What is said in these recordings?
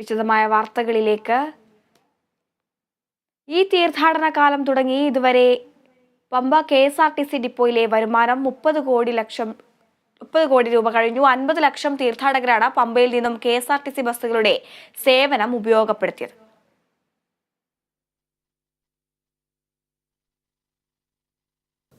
വിശദമായ വാർത്തകളിലേക്ക്. ഈ തീർത്ഥാടന കാലം തുടങ്ങി ഇതുവരെ Pampa K S R T C ഡിപ്പോയിലെ വരുമാനം മുപ്പത് കോടി ലക്ഷം മുപ്പത് കോടി രൂപ കഴിഞ്ഞു. അൻപത് ലക്ഷം തീർത്ഥാടകരാണ് പമ്പയിൽ നിന്നും K S R T C ബസ്സുകളുടെ സേവനം ഉപയോഗപ്പെടുത്തിയത്.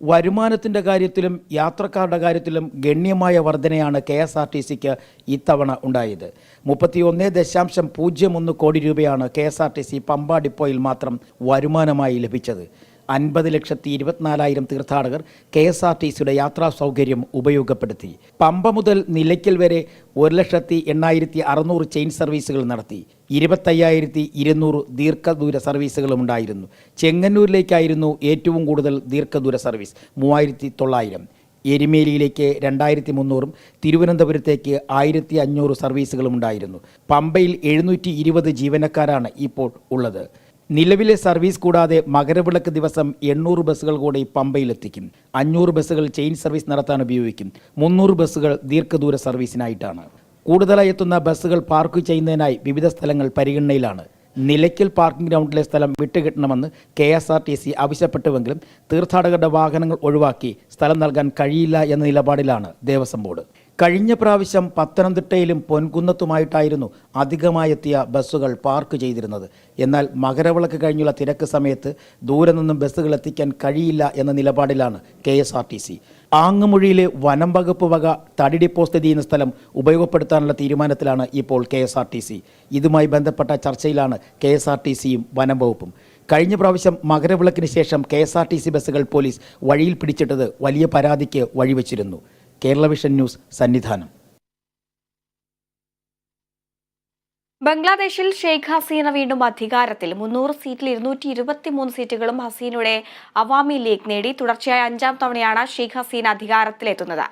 വരുമാനത്തിന്റെ കാര്യത്തിലും യാത്രക്കാരുടെ കാര്യത്തിലും ഗണ്യമായ വർധനയാണ് കെ എസ് ആർ ടി സിക്ക് ഇത്തവണ ഉണ്ടായത്. മുപ്പത്തി ഒന്ന് ദശാംശം പൂജ്യം ഒന്ന് കോടി രൂപയാണ് K S R T C Pamba ഡിപ്പോയിൽ മാത്രം വരുമാനമായി ലഭിച്ചത്. അൻപത് ലക്ഷത്തി ഇരുപത്തിനാലായിരം തീർത്ഥാടകർ കെ എസ് ആർ ടി സിയുടെ യാത്രാ സൗകര്യം ഉപയോഗപ്പെടുത്തി. പമ്പ മുതൽ നിലയ്ക്കൽ വരെ ഒരു ലക്ഷത്തി എണ്ണായിരത്തി അറുന്നൂറ് ചെയിൻ സർവീസുകൾ നടത്തി. ഇരുപത്തയ്യായിരത്തി ഇരുന്നൂറ് ദീർഘദൂര സർവീസുകളും ഉണ്ടായിരുന്നു. ചെങ്ങന്നൂരിലേക്കായിരുന്നു ഏറ്റവും കൂടുതൽ ദീർഘദൂര സർവീസ് മൂവായിരത്തി തൊള്ളായിരം എരുമേലിയിലേക്ക് രണ്ടായിരത്തി മുന്നൂറും തിരുവനന്തപുരത്തേക്ക് ആയിരത്തി അഞ്ഞൂറ് സർവീസുകളും ഉണ്ടായിരുന്നു. പമ്പയിൽ എഴുന്നൂറ്റി ഇരുപത് ജീവനക്കാരാണ് ഇപ്പോൾ ഉള്ളത്. നിലവിലെ സർവീസ് കൂടാതെ മകരവിളക്ക് ദിവസം എണ്ണൂറ് ബസ്സുകൾ കൂടി പമ്പയിലെത്തിക്കും. അഞ്ഞൂറ് ബസ്സുകൾ ചെയിൻ സർവീസ് നടത്താൻ ഉപയോഗിക്കും. മുന്നൂറ് ബസ്സുകൾ ദീർഘദൂര സർവീസിനായിട്ടാണ്. കൂടുതലായി എത്തുന്ന ബസ്സുകൾ പാർക്ക് ചെയ്യുന്നതിനായി വിവിധ സ്ഥലങ്ങൾ പരിഗണനയിലാണ്. നിലയ്ക്കൽ പാർക്കിംഗ് ഗ്രൗണ്ടിലെ സ്ഥലം വിട്ടുകിട്ടണമെന്ന് K S R T C ആവശ്യപ്പെട്ടുവെങ്കിലും തീർത്ഥാടകരുടെ വാഹനങ്ങൾ ഒഴിവാക്കി സ്ഥലം നൽകാൻ കഴിയില്ല എന്ന നിലപാടിലാണ് ദേവസ്വം ബോർഡ്. കഴിഞ്ഞ പ്രാവശ്യം പത്തനംതിട്ടയിലും പൊൻകുന്നത്തുമായിട്ടായിരുന്നു അധികമായെത്തിയ ബസ്സുകൾ പാർക്ക് ചെയ്തിരുന്നത്. എന്നാൽ മകരവിളക്ക് കഴിഞ്ഞുള്ള തിരക്ക് സമയത്ത് ദൂരെ നിന്നും ബസ്സുകൾ എത്തിക്കാൻ കഴിയില്ല എന്ന നിലപാടിലാണ് K S R T C. ആങ്ങമൊഴിയിലെ വനം വകുപ്പ് വക തടി ഡിപ്പോ സ്ഥിതി ചെയ്യുന്ന സ്ഥലം ഉപയോഗപ്പെടുത്താനുള്ള തീരുമാനത്തിലാണ് ഇപ്പോൾ K S R T C. ഇതുമായി ബന്ധപ്പെട്ട ചർച്ചയിലാണ് കെ എസ് ആർ ടി സിയും വനം വകുപ്പും. കഴിഞ്ഞ പ്രാവശ്യം മകരവിളക്കിന് ശേഷം K S R T C ബസ്സുകൾ പോലീസ് വഴിയിൽ പിടിച്ചിട്ടത് വലിയ പരാതിക്ക് വഴിവെച്ചിരുന്നു. Kerala vision news Sannidhanam. ബംഗ്ലാദേശിൽ ഷെയ്ഖ് ഹസീന വീണ്ടും അധികാരത്തിൽ. മുന്നൂറ് സീറ്റിൽ ഇരുന്നൂറ്റി ഇരുപത്തിമൂന്ന് സീറ്റുകളും ഹസീനയുടെ അവാമി ലീഗ് നേടി. തുടർച്ചയായ അഞ്ചാം തവണയാണ് ഷെയ്ഖ് ഹസീന അധികാരത്തിലെത്തുന്നത്.